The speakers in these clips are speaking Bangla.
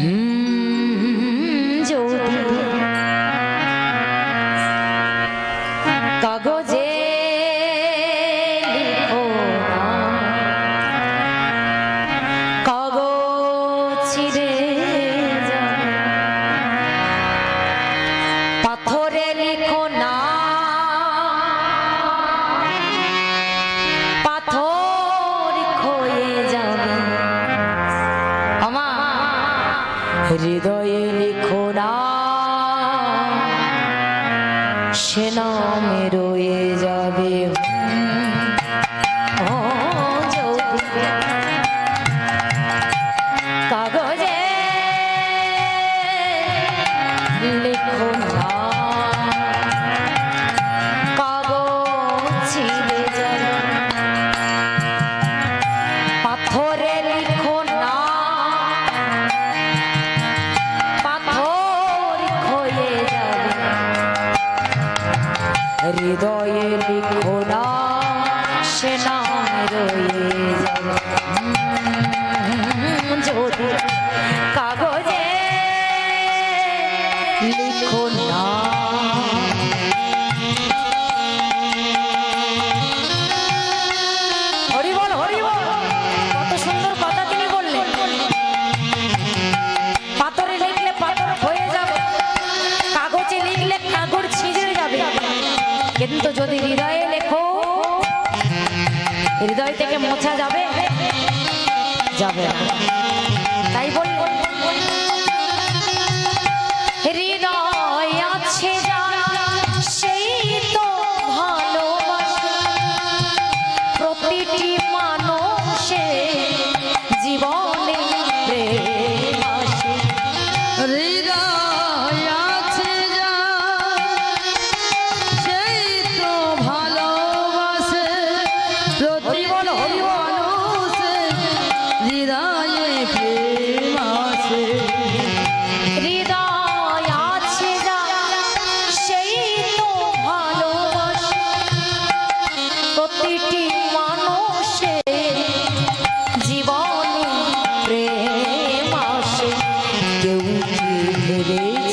Mm-hmm. হৃদয়ে লিখো না। সে নামে রয়ে যাবে। কাগজে লিখো হৃদয়ে লিখো না। কিন্তু যদি হৃদয়ে লেখো হৃদয় থেকে মোছা যাবে যাবে তাই বলব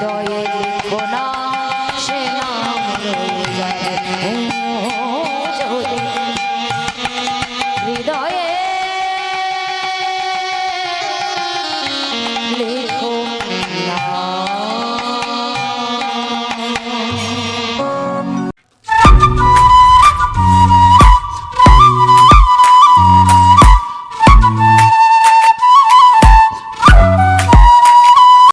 হৃদয়ে লিখো না সে নাম রয়ে যায়।